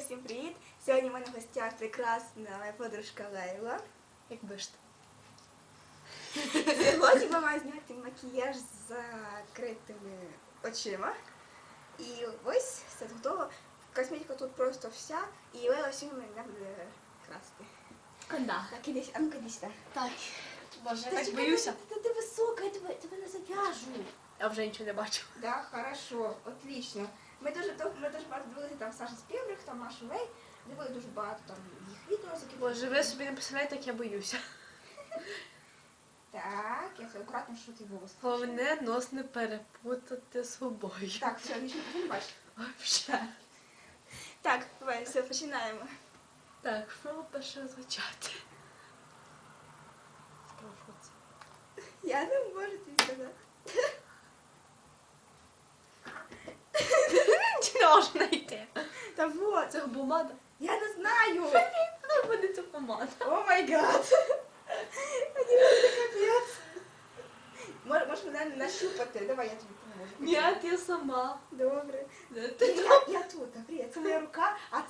всім привіт! Сьогодні в мене в гостях прекрасна моя подружка Лейла. Якби ж то. Сьогодні ми маємо зняти макіяж з закритими очима. І ось все готово. Косметика тут просто вся, і Лейла сьогодні мене буде красти. Да. Так, ідись, а ну-ка іди сюди. Так. Боже, я Та так чекай, боюся. Ти, ти, ти висока, я тебе, тебе не зав'яжу. Я вже нічого не бачу. Да, хорошо, отлично. Ми дуже ми дуже багато дивилися там Саша Спілберг, там Машу Лей. Дивили дуже багато там їх відео, Боже, ви собі не представляєте, як я боюся. Так, я все акуратно, що ти волос. Головне нос не перепутати з собою. Так, все, нічого не бачиш. Вообще. Так, давай, все, починаємо. Так, що перше звучати? Я не можу тобі сказати. можна йти? Та вот, Це помада. я не знаю. Не буде це помада. О май гад. Мені буде капець. Мож- Можеш мене нащупати? Давай, я тобі поможу. Ні, я сама. Добре. Де ти? Я, я тут, привіт. Це моя рука, а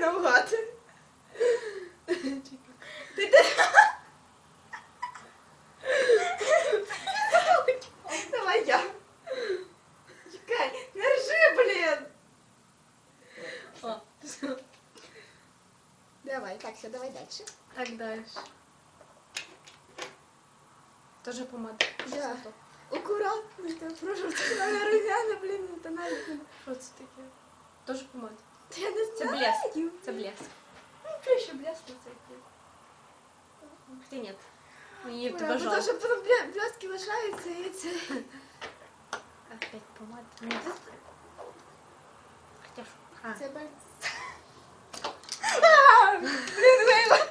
наугад. Чекай. Ти де? Давай я. Чекай, не ржи, блін. О, все. Давай, так, все, давай дальше. Так далі. Тоже помада. Да. Аккуратно, я прошу, це моя румяна, блін, не тональна. Що це таке? Тоже помада. Та я не Це знаю. блеск. Це блеск. Ну, краще блеск на цей Хотя нет. Мені Ура, тебе бо то, жалко. що потім бля- блестки лишаються, і це... Опять помада. Ні. Хотя ж. А, Це бальз. А, Блін, Лейла.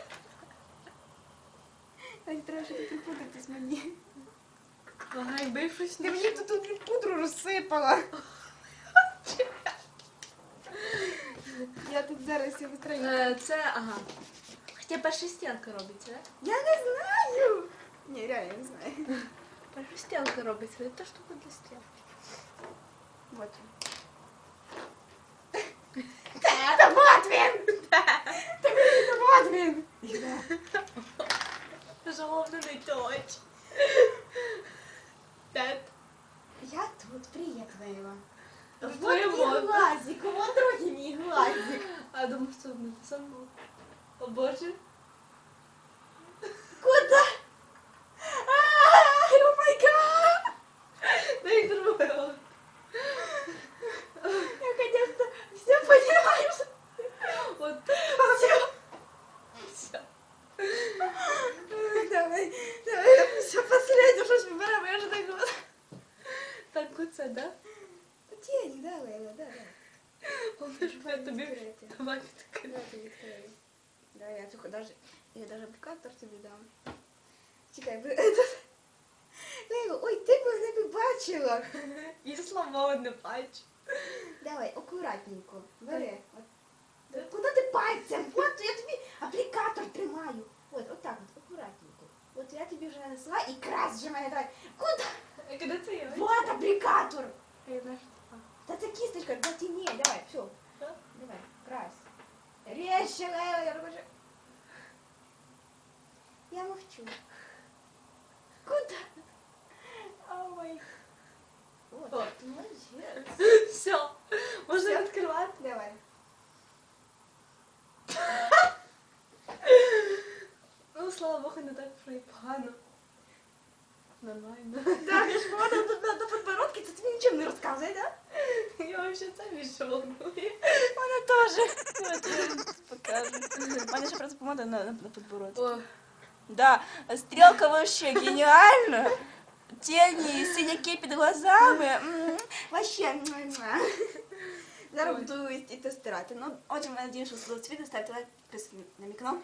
Так треба щось припутатись мені. ага, якби щось Ти не мені тут тут пудру розсипала. Я тут зараз я вистраю. Е, Це, ага. Хоча перша стінка робиться, так? Я не знаю. Ні, реально не знаю. Перша стінка робиться, це та штука для стінки. Вот. Та вот він! Та блін, та вот він! Жалобно не точ. Тет. Я тут приїхала. В Вот твоєму. мій глазик, вот другий мій глазик. А я думаю, що це не те саме. О боже. Куда? Ай, о май гад! Дай другого. Я, конечно, все понимаю. От. Все. Все. Давай, давай, все последнее, что ж выбираем, я же так говорю. Так оце, да? Тень, да, Лейла, да, да. Вони ж я тобі. Відкрити. Давай відкрити. Давай. Да, я тихо, даже, я даже аппликатор тобі дам. Чекай, ви... Лейла, ой, ти б мене б бачила. І слова не бачу. Давай, акуратненько, бери. От. Да? Куди ти пальцем? От я тобі апплікатор тримаю. От, от так от, акуратненько. От я тобі вже нанесла і крас вже мене давай. Куди? А коли це я? Вот апплікатор. А я знаю, що таке. Та це кісточка, да тіні, давай, все. Да? Давай, крась. Резче, Лейла, я роблю. Я мовчу. Куда? О май. Вот, О. ти молодець. Все. Можна Всё? відкривати? Давай. Ну, слава Богу, не так вже і погано. Нормально. Так, я ж вона на, на, на подбородке, це тобі нічим не розказує, да? Я вообще це мішовну. Вона теж. Покажу. У мене ще просто помада на, на, на подбородку. О, Да, стрелка вообще гениальна. Тени, синяки під глазами. М, Вообще. муа-муа. Зараз Ой. буду йти стирати. Ну, отже, я надію, що сподобалось відео. Ставте лайк, підписуйтесь на мій канал.